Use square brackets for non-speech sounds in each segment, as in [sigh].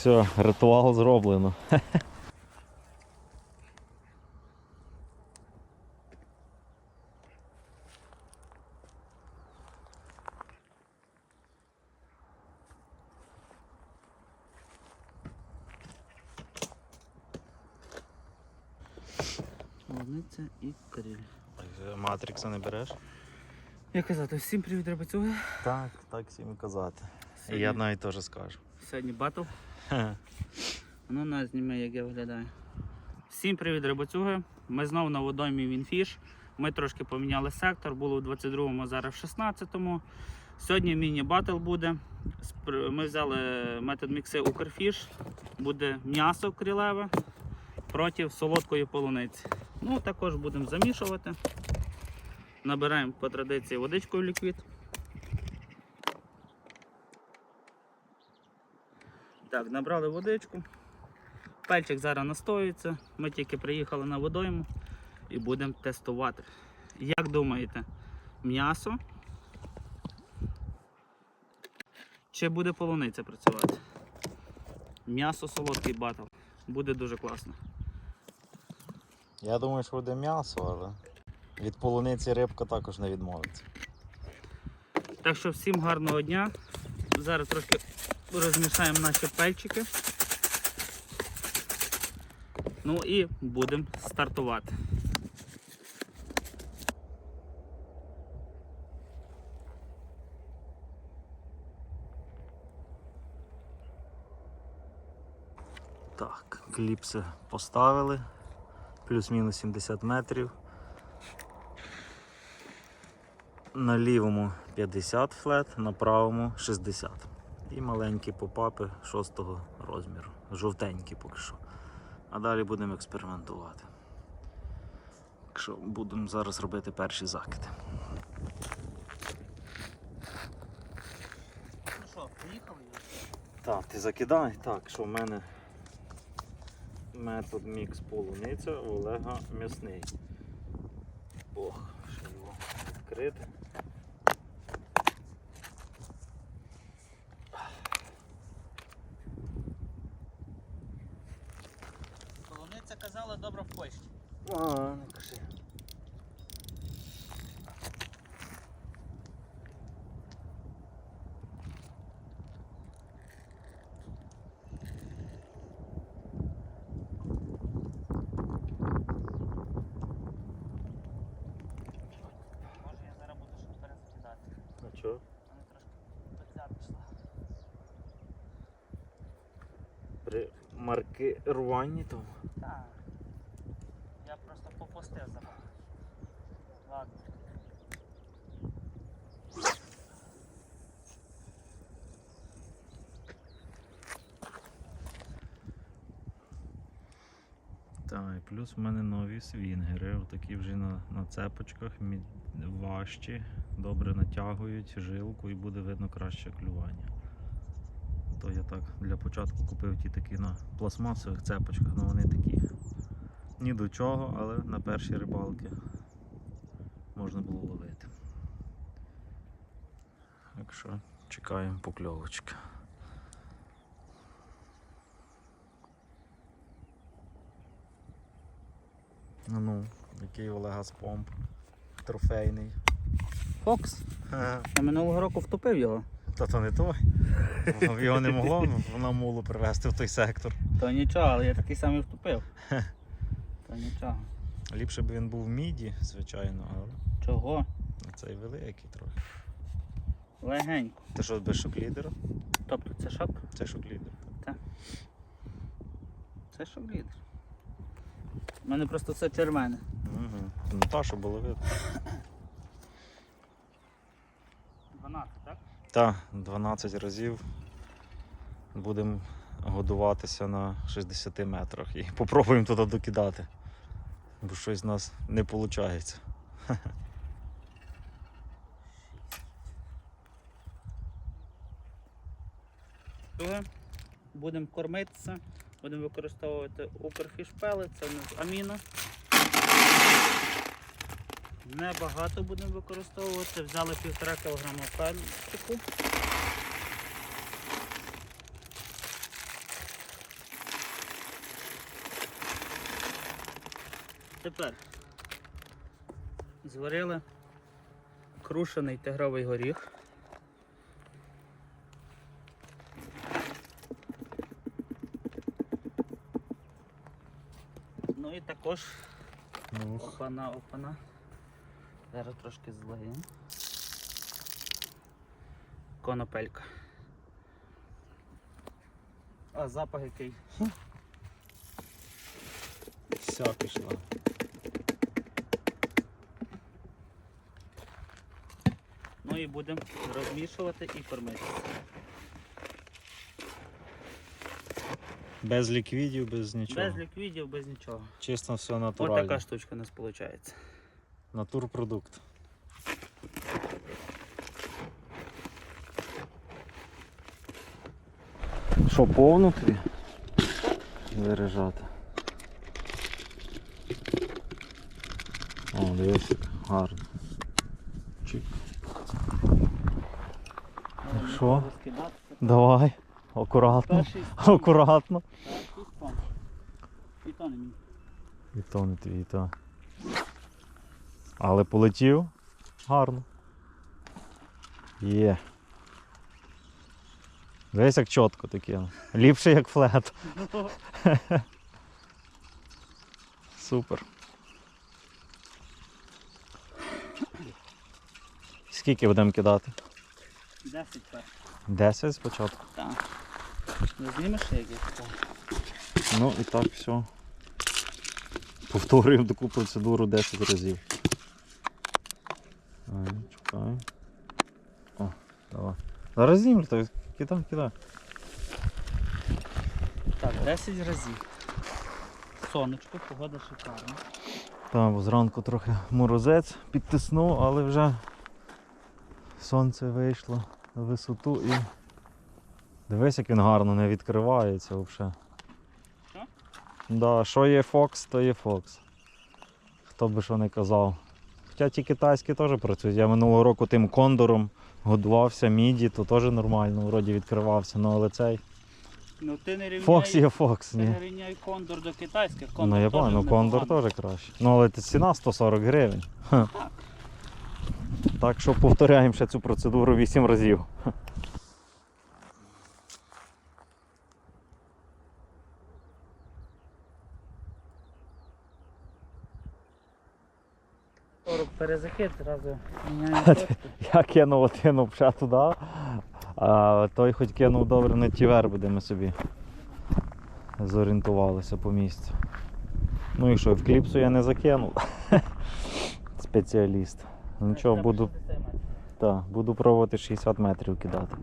Все, ритуал зроблено. Полуниця і криль. Матрикса не береш? Як казати, всім привіт, рибацюги. Так, так всім і казати. Сьогодні- Я навіть теж скажу. Сьогодні батл. [laughs] Ну, нас зніме, як я виглядаю. Всім привіт, рибацюги. Ми знову на водоймі Вінфіш. Ми трошки поміняли сектор, було в 22-му, зараз в 16-му. Сьогодні міні-батл буде. Ми взяли метод мікси Укрфіш. Буде м'ясо крилеве проти солодкої полуниці. Ну, також будемо замішувати. Набираємо по традиції водичку в ліквід. Так, набрали водичку. Пельчик зараз настоюється. Ми тільки приїхали на водойму і будемо тестувати. Як думаєте, м'ясо? Чи буде полуниця працювати? М'ясо солодкий батл. Буде дуже класно. Я думаю, що буде м'ясо, але від полуниці рибка також не відмовиться. Так що всім гарного дня. Зараз трошки розмішаємо наші пельчики. Ну і будемо стартувати. Так, кліпси поставили. Плюс-мінус 70 метрів. На лівому 50 флет, на правому 60. І маленькі попапи 6 розміру. Жовтенькі поки що. А далі будемо експериментувати. Так що будемо зараз робити перші закиди. Ну що, поїхали? Так, ти закидай. Так, що в мене метод мікс полуниця Олега м'ясний. Ох, ще його відкрити. Полуниця добре в Польщі. А, не кажи. Може я зараз буду щось перезакидати. А чого? Вона трошки петля пішла. При маркируванні тому. Так. Я просто попустив забув. Ладно. Так, і плюс в мене нові свінгери, отакі вже на, на цепочках, важчі, добре натягують жилку і буде видно краще клювання. То я так для початку купив ті такі на пластмасових цепочках, ну вони такі ні до чого, але на перші рибалки можна було ловити. Так що чекаємо покльовочки. Ну, який Олега з помп. Трофейний. Фокс. Я минулого року втопив його. Та то не той. Його не могло на мулу привезти в той сектор. То нічого, але я такий самий втопив. То нічого. Ліпше б він був в міді, звичайно, але Чого? цей великий трохи. Легенько. Ти що без шоклідера? Тобто це шок? Це шоклідер. Це шок лідер. У мене просто все червоне. Угу. Ну та, що було видно. 12, так? Так, 12 разів будемо годуватися на 60 метрах і попробуємо туди докидати. Бо щось у нас не виходить. Будемо кормитися, Будемо використовувати Укрфішпели, це у нас аміна. Небагато будемо використовувати. Взяли півтора кілограма пельчику. Тепер зварили крушений тигровий горіх. Також опана, опана. Зараз трошки злиємо. Конопелька. А запах який? Вся пішла. Ну і будемо розмішувати і кормити. Без ліквідів, без нічого. Без ліквідів, без нічого. Чисто все Ось натурально. така штучка у нас виходить. Натурпродукт. Що, повну тобі? Виряжати. О, дивись, як гарно. Чик. Що? Давай. Акуратно. Акуратно. І то не мій. І то не твій, то. Але полетів гарно. Є. Дивись, як чітко таке. Ліпше, як флет. [laughs] Супер. Скільки будемо кидати? 10 перших. 10 спочатку. Так. Не знімеш як я такого? Ну і так все. Повторюємо таку процедуру 10 разів. Ай, чекай. О, давай. Зараз знімлю, то кидай, кидай. Так, 10 разів. Сонечко, погода шикарна. Там бо зранку трохи морозець підтиснув, але вже сонце вийшло висоту і. Дивись, як він гарно не відкривається взагалі. Що? Да, що є Фокс, то є Фокс. Хто би що не казав. Хоча ті китайські теж працюють. Я минулого року тим кондором годувався, міді, то теж нормально, вроді відкривався. Ну але цей Ну ти не рівняй, Фокс є Фокс, ти ні. не рівняй кондор до китайських. Кондор Ну я пам'ятаю, ну кондор теж краще. Ну але ціна 140 гривень. Так. Так що повторяємо ще цю процедуру 8 разів. Перезахід, зразу міняємо. Я кинув один вже туди, а той хоч кинув добре на тівер, буде ми собі зорієнтувалися по місцю. Ну і що, в кліпсу я не закинув. [laughs] Спеціаліст. Ну Нічого, буду, 60 та, буду пробувати 60 метрів кидати.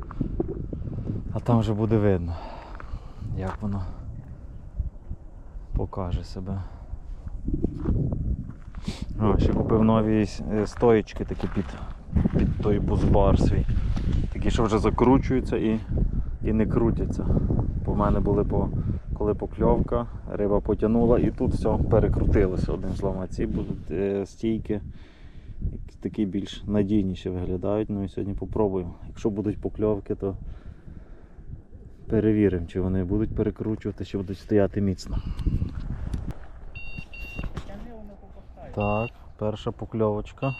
А там вже буде видно, як воно покаже себе. А, ще купив нові е, стоїчки такі під, під той бузбар свій. Такі, що вже закручуються і, і не крутяться. Бо в мене були по, коли покльовка, риба потягнула і тут все перекрутилося одним словом. Ці будуть е, стійки такі більш надійніші виглядають. Ну і сьогодні попробуємо. Якщо будуть покльовки, то перевіримо, чи вони будуть перекручувати, чи будуть стояти міцно. Так, перша покльовочка.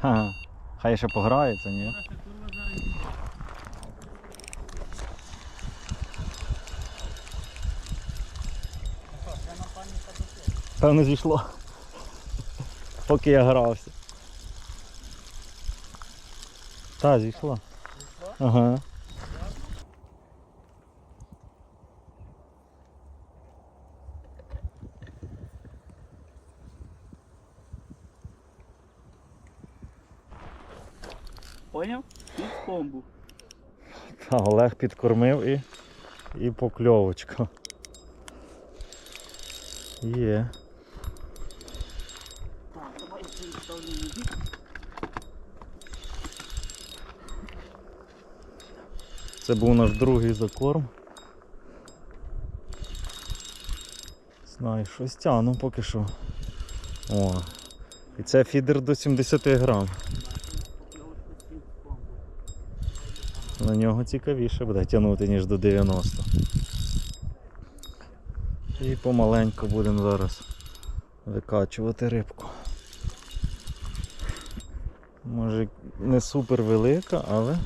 Ха, хай ще пограється, ні? Наша курва зараз. Ну що, це на пані Садослав? Певно зійшло. Поки я грався. Та, зійшло. Зійшло? Ага. Поняв? Під комбу. Та, Олег підкормив і, і покльовочка. Є. Так, давай я свій ставлю на бік. Це був наш другий закорм. Знаю, щось тягну поки що. О. І це фідер до 70 грам. На нього цікавіше буде тягнути, ніж до 90. І помаленьку будемо зараз викачувати рибку. Може не супер велика, але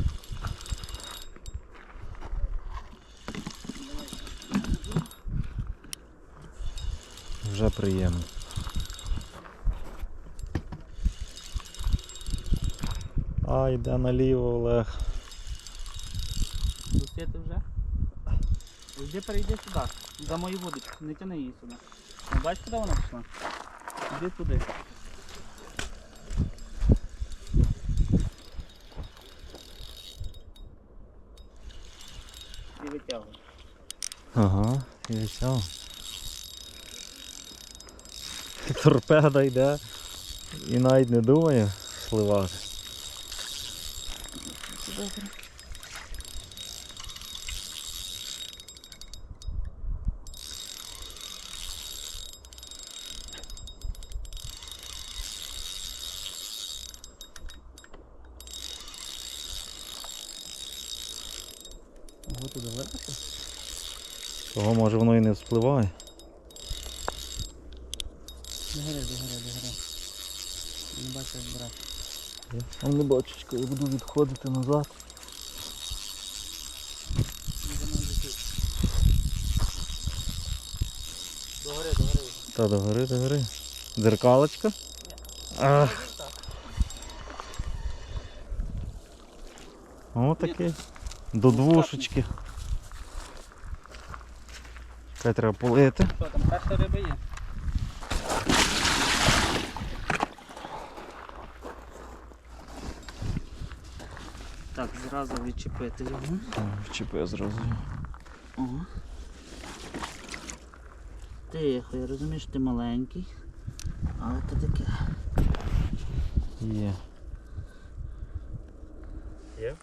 вже приємно. А, йде наліво Олег. Досвіти вже? Іди перейди сюди. За мою водичку. Не тяни її сюди. Бачиш, куди вона пішла? Іди туди. І витягуй. Все. Торпеда йде і навіть не думає сливати. Добре. Ого, туди випити? Того може воно і не вспливає. Догори, догори, догори. Не бачу, як брати. Я не бачу, я буду відходити назад. Догори, догори. Та догори, догори. Дзеркалочка. Ах. О, такий. До двушечки. Чекай, треба полити. Що там, перша риба є? Так, зразу відчепити його. Вчепи зразу. Ого. Тихо, я розумію, що ти маленький. Але то таке. Є. Є?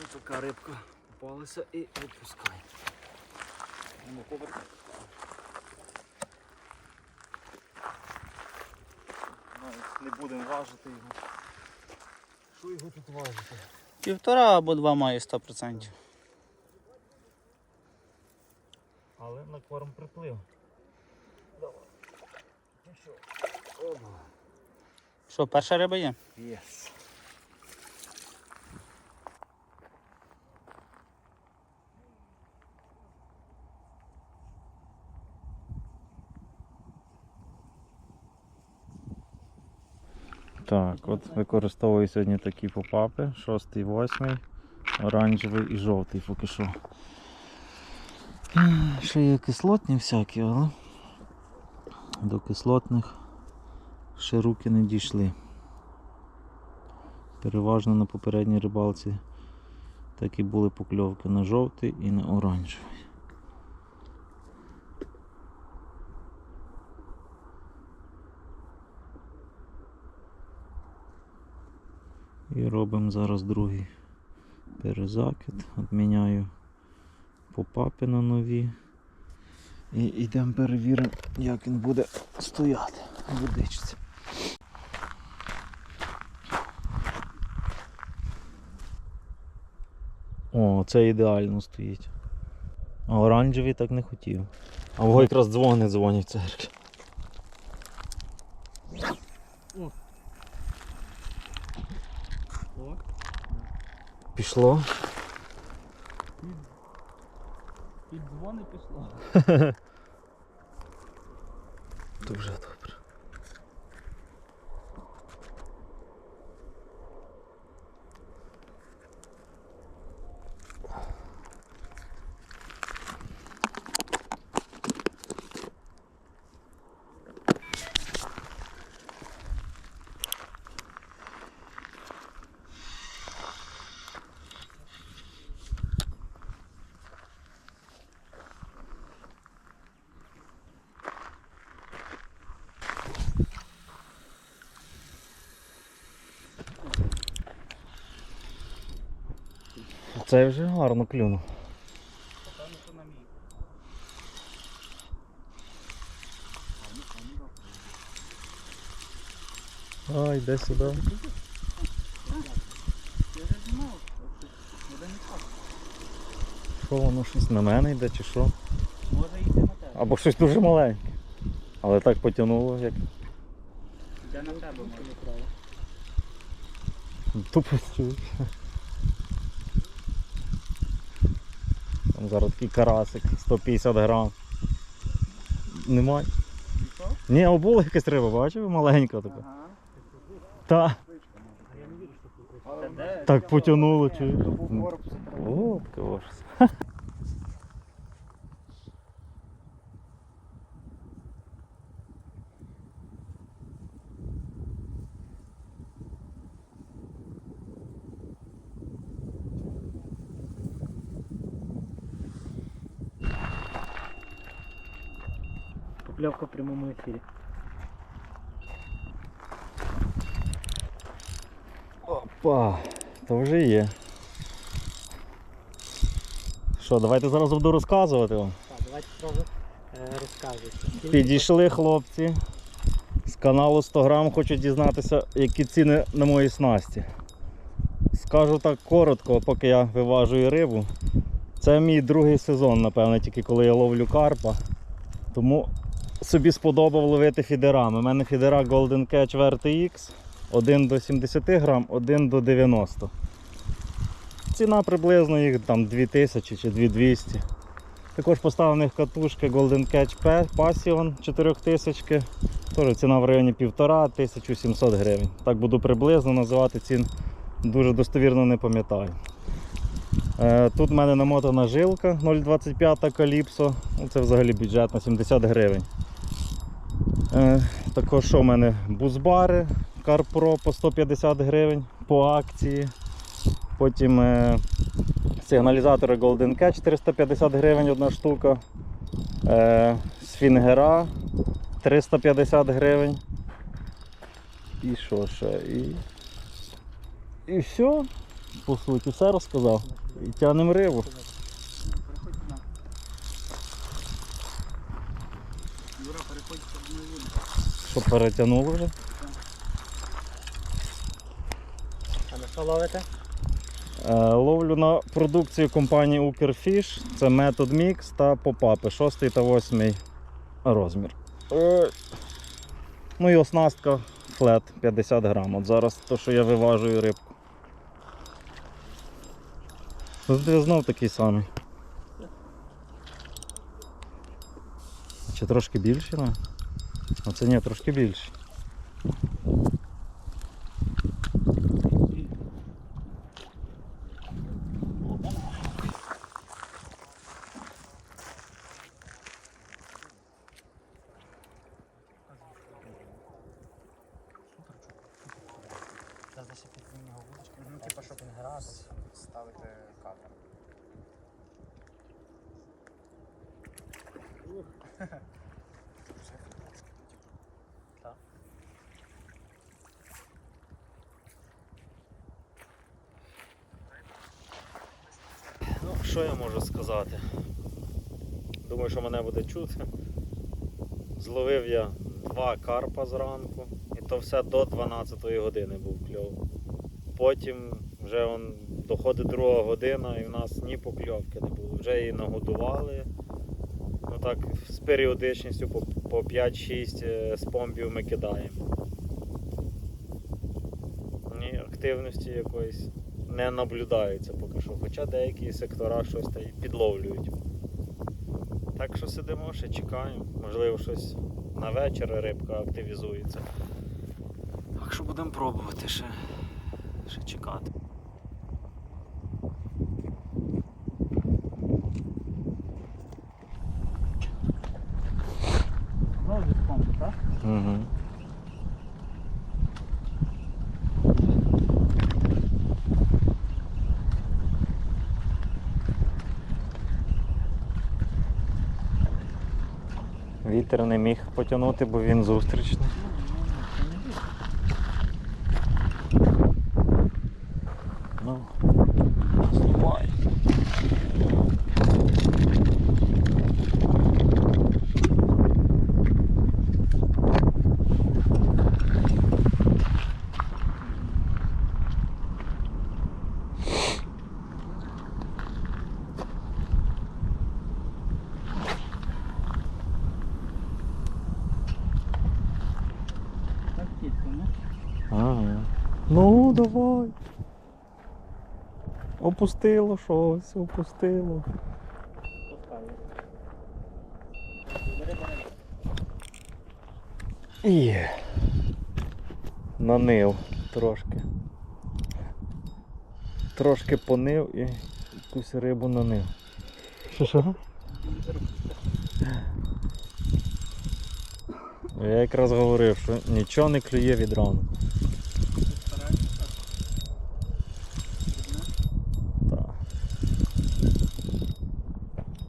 І така рибка попалася і відпускай. Ну. Навіть не будемо важити його. Що його тут важити? Півтора або два має 100%. Але на корм приплив. Давай. Ну що? Що, перша риба є? Єс. Так, от використовую сьогодні такі попапи, 6, 8, оранжевий і жовтий поки що. Ще є кислотні всякі, але до кислотних ще руки не дійшли. Переважно на попередній рибалці такі були покльовки на жовтий і на оранжевий. І робимо зараз другий перезакид. Обміняю попапи на нові. І йдемо перевіримо, як він буде стояти водичці. О, це ідеально стоїть. А оранжевий так не хотів. А його якраз дзвони дзвонять в церкві. Пішло. Під дзвони пішло. [laughs] Дуже добре. Це вже гарно клюнув. А, йде сюди. Що воно щось на мене йде чи що? Може йти на тебе. Або щось дуже маленьке. Але так потягнуло, як Йде на тебе може. тупо чуєш. Зараз такий карасик, 150 грам. Немає. Ні, а була якась риба, бачив? Маленька така. Ага. Та, так потягнуло, Чи... О, таке ужас. Покльовка в прямому ефірі. Опа, то вже є. Що, давайте зараз буду розказувати вам. Так, давайте зразу е, розказуйте. Підійшли хлопці з каналу 100 грам, хочуть дізнатися, які ціни на моїй снасті. Скажу так коротко, поки я виважую рибу. Це мій другий сезон, напевно, тільки коли я ловлю карпа. Тому собі сподобав ловити фідерами. У мене фідера Golden Catch VRTX. Один до 70 грам, один до 90. Ціна приблизно їх там 2000 чи 2200. Також поставив на катушки Golden Catch Passion 4000. Теж ціна в районі 1500-1700 гривень. Так буду приблизно називати цін. Дуже достовірно не пам'ятаю. Е, Тут в мене намотана жилка 0,25 каліпсо. Ну, Це взагалі бюджетна 70 гривень. Е, Також що в мене бузбари CarPro по 150 гривень по акції. Потім е, сигналізатори Golden Catch 450 гривень одна штука. Е, Сфінгера 350 гривень. І що ще? І, і все. По суті, все розказав. І тянемо рибу. Юра, переходь. Що перетягнуло вже? А на що ловите? Е, Ловлю на продукцію компанії Укрфіш. Це метод мікс та попапи 6 та 8 розмір. Е, Ну і оснастка флет 50 грам. От зараз то, що я виважую рибку. Завжди знов такий самий. Чи трошки більший, не? Оце ні, трошки більший. Ну, типа, щоб не гратися. ставити кадр. Ну, що я можу сказати? Думаю, що мене буде чути. Зловив я два карпа зранку, і то все до 12 години був кльов. Потім вже он, доходить друга година і в нас ні покльовки не було. Вже її нагодували. Ну так, з періодичністю по, по 5-6 е, спомбів ми кидаємо. Ні, активності якоїсь не наблюдається поки що, хоча деякі сектора щось та й підловлюють. Так що сидимо, ще чекаємо. Можливо, щось на вечір рибка активізується. Так що будемо пробувати ще, ще чекати. Угу. Вітер не міг потягнути, бо він зустрічний. сітку, ну? Ага. Ну давай. Опустило щось, опустило. І нанив трошки. Трошки понив і якусь рибу нанив. Що що? Я якраз говорив, що нічого не клює від рану.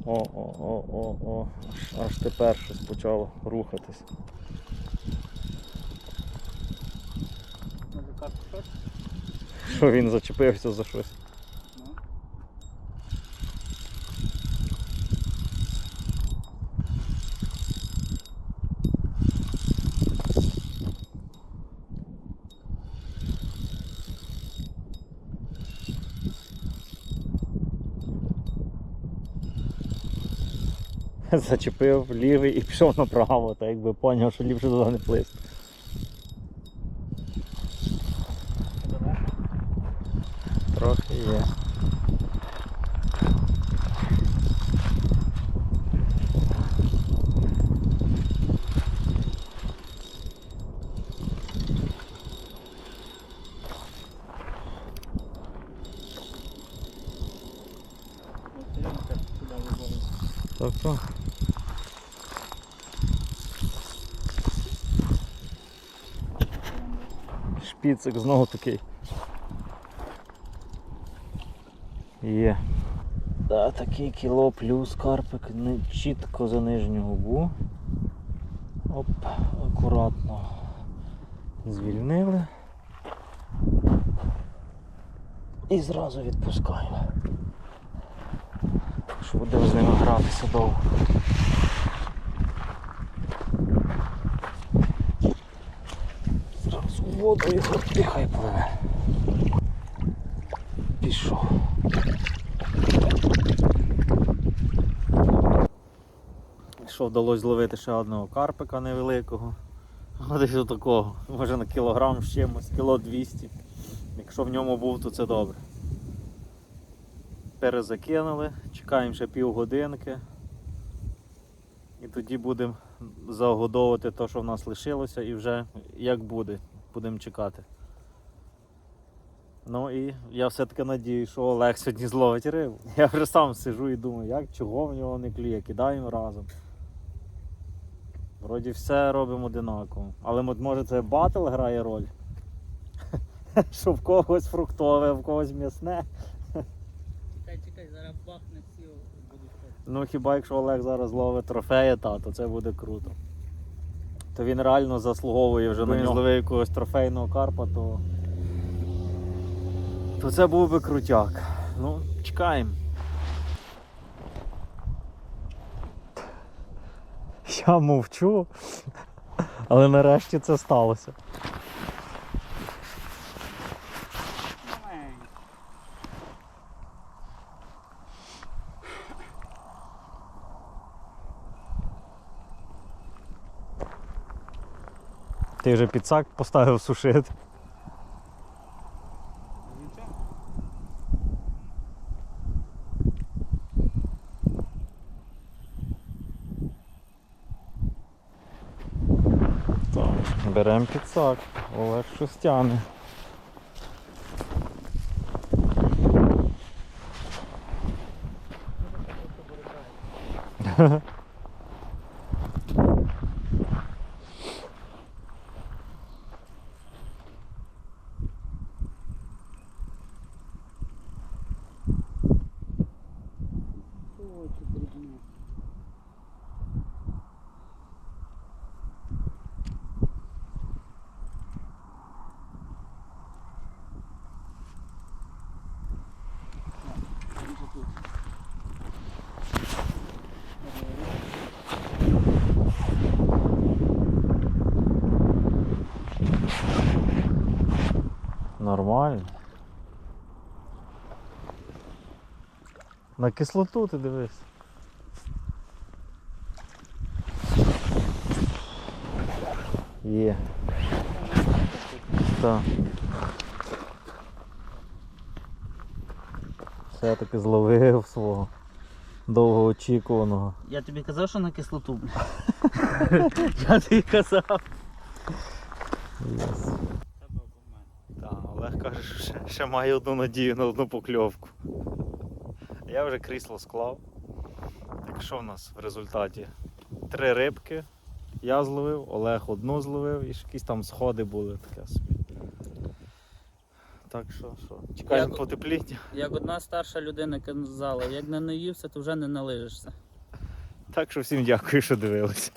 О, о, о, о, о. Аж, аж тепер щось почало рухатись. Що він зачепився за щось. [laughs] Зачепив лівий і пішов направо, так якби поняв, що ліпше туди не плисти. Трохи є. Так. Так, так. Шпіцик знову такий. Є. Да, такий кіло плюс карпик не чітко за нижню губу. Оп, акуратно звільнили. І зразу відпускаємо. Що будемо з ними гратися довго. Зразу в воду його і хай пливе. Пішов. Що вдалося зловити ще одного карпика невеликого. До такого. Може на кілограм з чимось, кіло 200. Якщо в ньому був, то це добре перезакинули, чекаємо ще півгодинки. І тоді будемо загодовувати те, що в нас лишилося, і вже як буде, будемо чекати. Ну і я все-таки надію, що Олег сьогодні зловить рибу. [laughs] Я вже сам сижу і думаю, як, чого в нього не клює, кидаємо разом. Вроді все робимо одинаково. Але може це батл грає роль. [laughs] Що в когось фруктове, в когось м'ясне. Чекай, чекай, зараз бахне всі будуть. Ну хіба якщо Олег зараз ловить трофея, та, то це буде круто. То він реально заслуговує вже на нього. зловив якогось трофейного карпа, то. То це був би крутяк. Ну, чекаємо. Я мовчу, але нарешті це сталося. Ти вже підсак поставив сушити. Беремо підсак. Олег щось тягне. На кислоту ти дивись. Є. Так. Все таки зловив свого довгоочікуваного. Я тобі казав, що на кислоту. [laughs] Я тобі казав. Yes. Так, Олег каже, що ще, ще має одну надію на одну покльовку. Я вже крісло склав. Так що в нас в результаті? Три рибки я зловив, Олег одну зловив і якісь там сходи були таке собі. Так що, що? Чекаємо Як- потепління. Як одна старша людина казала, як не наївся, то вже не налижишся. Так що всім дякую, що дивилися.